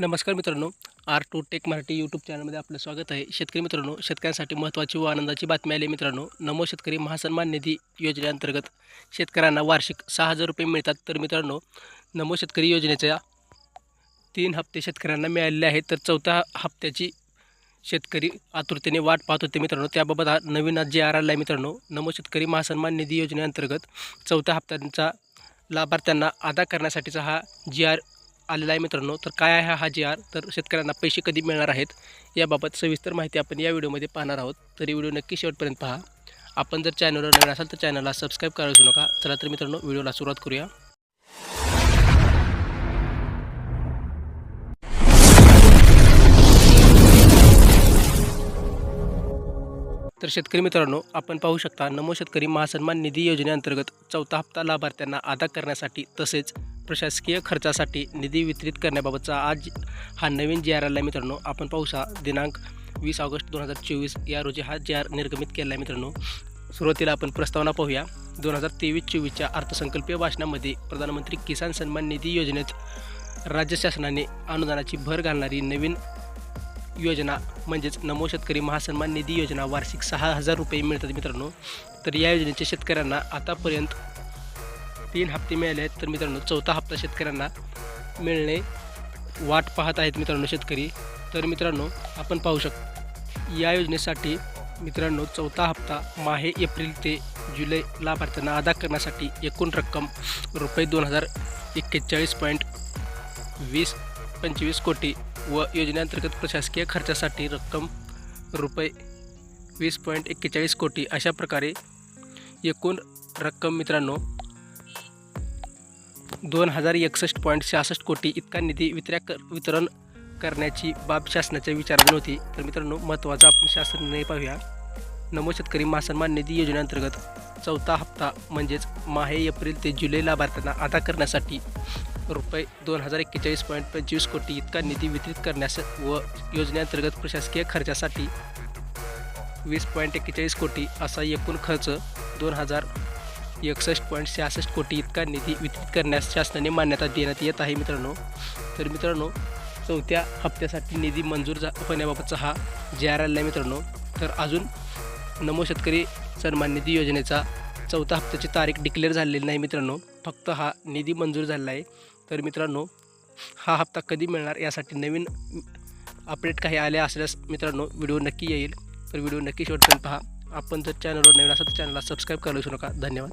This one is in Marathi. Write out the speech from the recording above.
नमस्कार मित्रांनो R two tech Marathi YouTube चॅनलमध्ये आपलं स्वागत आहे. शेतकरी मित्रांनो शेतकऱ्यांसाठी महत्त्वाची व आनंदाची बातमी आली आहे मित्रांनो. नमो शेतकरी महासन्मान निधी योजनेअंतर्गत शेतकऱ्यांना वार्षिक सहा हजार रुपये मिळतात. तर मित्रांनो नमो शेतकरी योजनेच्या तीन हप्ते शेतकऱ्यांना मिळालेले आहेत. तर चौथ्या हप्त्याची शेतकरी आतुरतेने वाट पाहत होते मित्रांनो. त्याबाबत हा नवीन आज जे आर आला आहे मित्रांनो. नमो शेतकरी महासन्मान निधी योजनेअंतर्गत चौथ्या हप्त्यांचा लाभार्थ्यांना अदा करण्यासाठीचा हा जी आर आलेला आहे मित्रांनो. तर काय आहे हा जी आर तर शेतकऱ्यांना पैसे कधी मिळणार आहेत? याबाबत सविस्तर माहिती आपण या व्हिडिओमध्ये पाहणार आहोत. तरी व्हिडिओ नक्की शेवटपर्यंत पहा. आपण जर चॅनलवर नवीन असाल तर चॅनलला सबस्क्राईब करायला विसरू नका. चला तर मित्रांनो व्हिडिओला सुरुवात करूया. तर शेतकरी मित्रांनो आपण पाहू शकता नमो शेतकरी महासन्मान निधी योजनेअंतर्गत चौथा हप्ता लाभार्थ्यांना अदा करण्यासाठी तसेच प्रशासकीय खर्चासाठी निधी वितरित करण्याबाबतचा आज हा नवीन जी आर आला आहे मित्रांनो. आपण पाहू दिनांक वीस ऑगस्ट दोन हजार चोवीस या रोजी हा जी आर निर्गमित केला आहे मित्रांनो. सुरुवातीला आपण प्रस्तावना पाहूया. दोन हजार तेवीस चोवीसच्या अर्थसंकल्पीय भाषणामध्ये प्रधानमंत्री किसान सन्मान निधी योजनेत राज्य शासनाने अनुदानाची भर घालणारी नवीन योजना म्हणजेच नमो शेतकरी महासन्मान निधी योजना वार्षिक सहा हजार रुपये मिळतात मित्रांनो. तर या योजनेच्या शेतकऱ्यांना आतापर्यंत तीन हप्ते मिळाले आहेत. तर मित्रांनो चौथा हप्ता शेतकऱ्यांना मिळणे वाट पाहत आहेत मित्रांनो शेतकरी. तर मित्रांनो आपण पाहू शकतो या योजनेसाठी मित्रांनो चौथा हप्ता माहे एप्रिल ते जुलै लाभार्थ्यांना अदा करण्यासाठी एकूण रक्कम रुपये दोन हजार एक्केचाळीस पॉईंट वीस पंचवीस कोटी व योजनेअंतर्गत प्रशासकीय खर्चासाठी रक्कम रुपये वीस पॉईंट एक्केचाळीस कोटी अशा प्रकारे एकूण रक्कम मित्रांनो दोन हजार एकसष्ट पॉईंट सहासष्ट कोटी इतका निधी वितऱ्या कर वितरण करण्याची बाब शासनाच्या विचाराधीन नव्हती तर मित्रांनो महत्त्वाचा आपण शासन निर्णय पाहूया. नमो शेतकरी महासन्मान निधी योजनेअंतर्गत चौथा हप्ता म्हणजेच माहे एप्रिल ते जुलै लाभार्थ्यांना अदा करण्यासाठी रुपये दोन हजार एक्केचाळीस पॉईंट पंचवीस कोटी इतका निधी वितरित करण्यास व योजनेअंतर्गत प्रशासकीय खर्चासाठी वीस पॉईंट एक्केचाळीस कोटी असा एकूण खर्च दोन हजार एकसष्ट पॉईंट सहासष्ट कोटी इतका निधी वितरित करण्यास शासनाने मान्यता देण्यात येत आहे मित्रांनो. तर मित्रांनो चौथ्या हप्त्यासाठी निधी मंजूर झा होण्याबाबतचा हा जे आर आला आहे मित्रांनो. तर अजून नमो शेतकरी सन्मान निधी योजनेचा चौथा हप्त्याची तारीख डिक्लेअर झालेली नाही मित्रांनो. फक्त हा निधी मंजूर झालेला आहे. तर मित्रांनो हा हप्ता कधी मिळणार यासाठी नवीन अपडेट काही आले असल्यास मित्रांनो व्हिडिओ नक्की येईल. तर व्हिडिओ नक्की शेवटपर्यंत पहा. आपण जर चॅनलवर नवीन असाल तर चॅनलला सबस्क्राईब करू विसरू नका. धन्यवाद.